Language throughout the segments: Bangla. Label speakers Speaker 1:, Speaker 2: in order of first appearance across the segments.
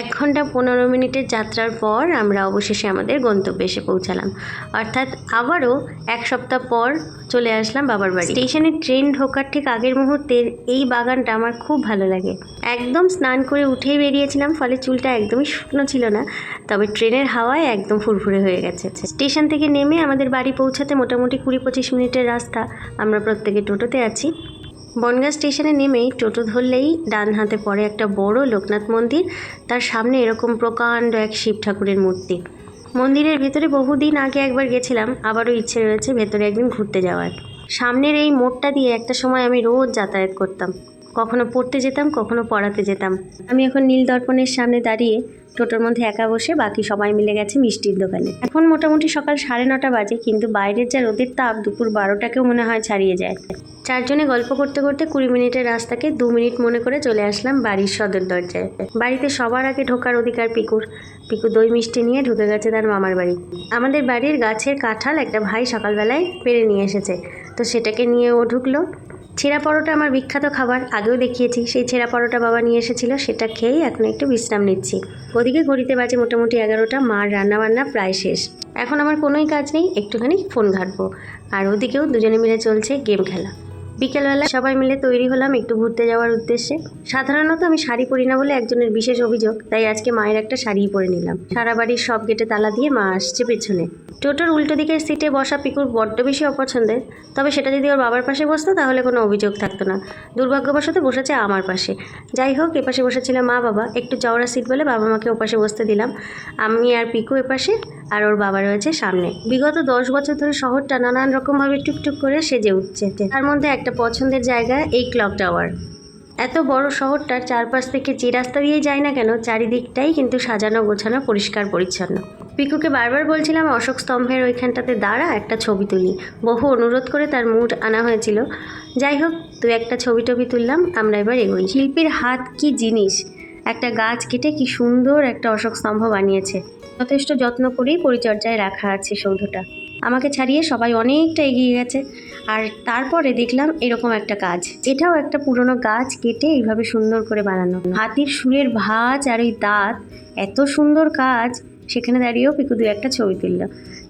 Speaker 1: এক ঘণ্টা পনেরো মিনিটের যাত্রার পর আমরা অবশেষে আমাদের গন্তব্যে এসে পৌঁছালাম। অর্থাৎ আবারও এক সপ্তাহ পর চলে আসলাম বাবার বাড়ি। স্টেশনে ট্রেন ঢোকার ঠিক আগের মুহূর্তের এই বাগানটা আমার খুব ভালো লাগে। একদম স্নান করে উঠেই বেরিয়েছিলাম, ফলে চুলটা একদমই শুকনো ছিল না, তবে ট্রেনের হাওয়ায় একদম ফুরফুরে হয়ে গেছে। স্টেশন থেকে নেমে আমাদের বাড়ি পৌঁছাতে মোটামুটি কুড়ি পঁচিশ মিনিটের রাস্তা। আমরা প্রত্যেকে টোটোতে আছি। বনগাঁ স্টেশনে নেমেই টোটো ধরলেই ডান হাতে পড়ে একটা বড় লোকনাথ মন্দির। তার সামনে এরকম প্রকাণ্ড এক শিব ঠাকুরের মূর্তি। মন্দিরের ভেতরে বহুদিন আগে একবার গেছিলাম, আবারও ইচ্ছে রয়েছে ভেতরে একদিন ঘুরতে যাওয়ার। সামনের এই মোড়টা দিয়ে একটা সময় আমি রোজ যাতায়াত করতাম। কখনো পড়তে যেতাম, কখনো পড়াতে যেতাম। আমি এখন নীল দর্পণের সামনে দাঁড়িয়ে টোটোর মধ্যে একা বসে বাকি সবাই মিলে গেছে মিষ্টির দোকানে। এখন মোটামুটি সকাল সাড়ে নটা বাজে, কিন্তু বাইরের যা রোদের তাপ, দুপুর বারোটাকেও মনে হয় ছাড়িয়ে যায়। চারজনে গল্প করতে করতে কুড়ি মিনিটের রাস্তাকে দু মিনিট মনে করে চলে আসলাম বাড়ির সদর দরজায়। বাড়িতে সবার আগে ঢোকার অধিকার পিকুর পিকু দই মিষ্টি নিয়ে ঢুকে গেছে তার মামার বাড়ি। আমাদের বাড়ির গাছের কাঁঠাল একটা ভাই সকালবেলায় পেরে নিয়ে এসেছে। তো সেটাকে নিয়ে ও ঢুকলো। ছেঁড়া পরোটা আমার বিখ্যাত খাবার, আগেও দেখিয়েছি। সেই ছেঁড়া পরোটা বাবা নিয়ে এসেছিল, সেটা খেয়েই এখন একটু বিশ্রাম নিচ্ছি। ওদিকে ঘড়িতে বাজে মোটামুটি এগারোটা, মার রান্নাবান্না প্রায় শেষ। এখন আমার কোনোই কাজ নেই, একটুখানি ফোন ঘাঁটবো। আর ওদিকেও দুজনে মিলে চলছে গেম খেলা। বিকেলবেলা সবাই মিলে তৈরি হলাম একটু ঘুরতে যাওয়ার উদ্দেশ্যে। সাধারণত আমি শাড়ি পরি না বলে একজনের বিশেষ অভিযোগ, তাই আজকে মায়ের একটা শাড়ি পরে নিলাম। সারা বাড়ির সব গেটে তালা দিয়ে মা আসছে পেছনে। টোটোর উল্টো দিকের সিটে বসা পিকুর বড্ড বেশি অপছন্দের, তবে সেটা যদি ওর বাবার পাশে বসতো তাহলে কোনো অভিযোগ থাকতো না। দুর্ভাগ্যবশত বসেছে আমার পাশে। যাই হোক, এপাশে বসেছিল মা বাবা একটু চওড়া সিট বলে বাবা মাকে ওপাশে বসতে দিলাম। আমি আর পিকু এপাশে আর ওর বাবা রয়েছে সামনে। বিগত দশ বছর ধরে শহরটা নানান রকমভাবে টুকটুক করে সেজে উঠছে। তার মধ্যে একটা পছন্দের জায়গা এই ক্লক টাওয়ার। এত বড় শহরটার চারপাশ থেকে যে রাস্তা দিয়ে যায় না কেন, চারিদিকটাই কিন্তু সাজানো, গোছানো, পরিষ্কার, পরিচ্ছন্ন। পিকুকে বারবার বলছিলাম, অশোক স্তম্ভের ওইখানটাতে দাঁড়া, একটা ছবি তুলি। বহু অনুরোধ করে তার মুড আনা হয়েছিল। যাই হোক, দু একটা ছবি টবি তুললাম, আমরা এবার এগোই। শিল্পীর হাত কি জিনিস? একটা গাছ কেটে কি সুন্দর একটা অশোক স্তম্ভ বানিয়েছে। যথেষ্ট যত্ন করেই পরিচর্যায় রাখা আছে সৌধটা। আমাকে ছাড়িয়ে সবাই অনেকটা এগিয়ে গেছে। আর তারপরে দেখলাম এরকম একটা কাজ। এটাও একটা পুরনো গাছ কেটে এইভাবে সুন্দর করে বানানো। হাতির সুরের ভাঁজ আর ওই দাঁত, এত সুন্দর কাজ। সেখানে দাঁড়িয়েও পিকু দু একটা ছবি তুলল।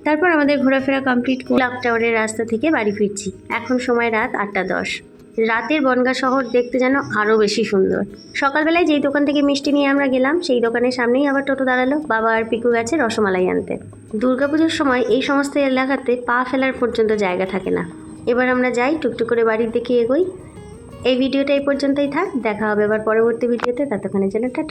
Speaker 1: তারপর আমাদের ঘোরাফেরা কমপ্লিট করে টাওয়ারের রাস্তা থেকে বাড়ি ফিরছি। এখন সময় রাত আটটা দশ। রাতের বনগা শহর দেখতে যেন আরও বেশি সুন্দর। সকালবেলায় যেই দোকান থেকে মিষ্টি নিয়ে আমরা গেলাম, সেই দোকানের সামনেই আবার টোটো দাঁড়াল, বাবা আর পিকু গেছে রসমালাই আনতে। দুর্গাপুজোর সময় এই সমস্ত এলাকাতে পা ফেলার পর্যন্ত জায়গা থাকে না। এবার আমরা যাই, টুকটুক করে বাড়ির দিকে এগোই। এই ভিডিওটা এই পর্যন্তই থাক, দেখা হবে এবার পরবর্তী ভিডিওতে, ততক্ষণের জন্য টাটা।